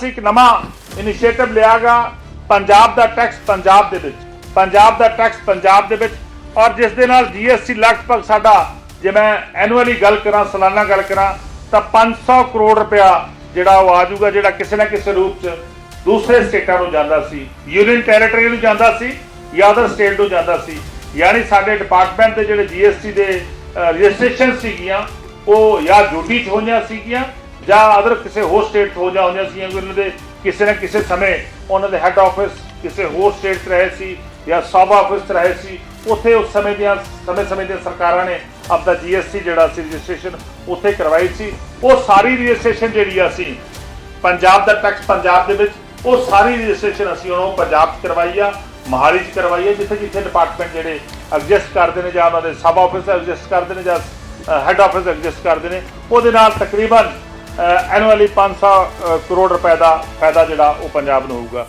ਅਸੀਂ ਇੱਕ ਨਵਾਂ ਇਨੀਸ਼ੀਏਟਿਵ ਲਿਆਗਾ ਪੰਜਾਬ ਦਾ ਟੈਕਸ ਪੰਜਾਬ ਦੇ ਵਿੱਚ। ਪੰਜਾਬ ਦਾ ਟੈਕਸ ਪੰਜਾਬ ਦੇ ਵਿੱਚ ਔਰ ਜਿਸ ਦੇ ਨਾਲ ਜੀਐਸਟੀ ਲਗਭਗ ਸਾਡਾ, ਜੇ ਮੈਂ ਐਨੂਅਲੀ ਗੱਲ ਕਰਾਂ, ਸਾਲਾਨਾ ਗੱਲ ਕਰਾਂ, ਤਾਂ 500 ਕਰੋੜ ਰੁਪਇਆ ਜਿਹੜਾ ਉਹ ਆ ਜਾਊਗਾ, ਜਿਹੜਾ ਕਿਸੇ ਨਾ ਕਿਸੇ ਰੂਪ 'ਚ ਦੂਸਰੇ ਸਟੇਟਾਂ ਨੂੰ ਜਾਂਦਾ ਸੀ। ਯੂਨੀਅਨ ਟੈਰੀਟਰੀ ਨੂੰ ਜਾਂਦਾ ਸੀ ਜਾਂ ਅਦਰ ਸਟੇਟ ਨੂੰ ਜਾਂਦਾ ਸੀ। ਯਾਨੀ ਸਾਡੇ ਡਿਪਾਰਟਮੈਂਟ ਦੇ ਜਿਹੜੇ ਜੀਐਸਟੀ ਦੇ ਰਜਿਸਟ੍ਰੇਸ਼ਨ ਸੀਗੀਆਂ, ਉਹ ਜਾਂ ਜੋਟੀ 'ਚ ਹੋਈਆਂ ਸੀਗੀਆਂ ਜਾਂ ਅਦਰ ਕਿਸੇ ਹੋਰ ਸਟੇਟ ਹੋ ਜਾ ਹੁੰਦੀਆਂ ਸੀ ਉਹਨਾਂ ਦੇ ਕਿਸੇ ਨਾ ਕਿਸੇ ਸਮੇਂ ਉਹਨਾਂ ਦੇ ਹੈੱਡ ਆਫਿਸ ਕਿਸੇ ਹੋਰ ਸਟੇਟ 'ਚ ਰਹੇ ਸੀ ਜਾਂ ਸਬ ਆਫਿਸ 'ਚ ਰਹੇ ਸੀ, ਉੱਥੇ ਉਸ ਸਮੇਂ ਦੀਆਂ, ਸਮੇਂ ਸਮੇਂ ਦੀਆਂ ਸਰਕਾਰਾਂ ਨੇ ਆਪਦਾ ਜੀਐਸਟੀ ਜਿਹੜਾ ਸੀ ਰਜਿਸਟ੍ਰੇਸ਼ਨ ਉੱਥੇ ਕਰਵਾਈ ਸੀ। ਉਹ ਸਾਰੀ ਰਜਿਸਟ੍ਰੇਸ਼ਨ ਜਿਹੜੀ ਆ ਸੀ ਪੰਜਾਬ ਦਾ ਟੈਕਸ ਪੰਜਾਬ ਦੇ ਵਿੱਚ, ਉਹ ਸਾਰੀ ਰਜਿਸਟ੍ਰੇਸ਼ਨ ਅਸੀਂ ਉਹਨੂੰ ਪੰਜਾਬ 'ਚ ਕਰਵਾਈ ਆ, ਮਹਾਲੀ 'ਚ ਕਰਵਾਈ ਆ, ਜਿੱਥੇ ਜਿੱਥੇ ਡਿਪਾਰਟਮੈਂਟ ਜਿਹੜੇ ਐਡਜਸਟ ਕਰਦੇ ਨੇ ਜਾਂ ਉਹਨਾਂ ਦੇ ਸਬ ਆਫਿਸ ਐਡਜਸਟ ਕਰਦੇ ਨੇ ਜਾਂ ਹੈੱਡ ਆਫਿਸ ਐਗਜ਼ਿਸਟ ਕਰਦੇ ਨੇ, ਉਹਦੇ ਨਾਲ ਤਕਰੀਬਨ ਐਨੂਅਲੀ 500 ਅ, ਕਰੋੜ ਰੁਪਏ ਦਾ ਫਾਇਦਾ ਜਿਹੜਾ ਉਹ ਪੰਜਾਬ ਨੂੰ ਹੋਊਗਾ।